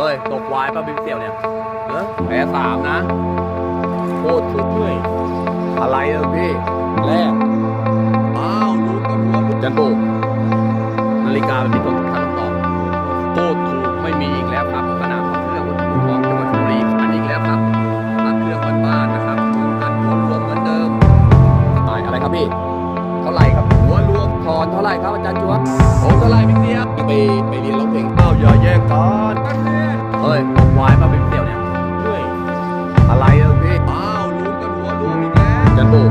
เฮ้ย ตกวายป่ะบิ๊กเสี่ยวเนี่ยแพ้สามนะ โคตรสุดเลยอะไรเออพี่ แรกอ้าวลูกกับลูกจันโบนาฬิกาเป็นที่ตกทางตอบโคตรถูกไม่มีอีกแล้วครับสนามเครื่องอุตุของจังหวัดชลบุรีอันอีกแล้วครับตัดเครื่องบ้านๆนะครับตัดรวมรวมเหมือนเดิมตายอะไรครับพี่ เท่าไรครับหัวรวมถอนเท่าไรครับอาจารย์ชัวผมเท่าไร่พี่เสี่ยวไปไปเรียนร้องเพลงเอ้าอย่าแยกกัน Aduh.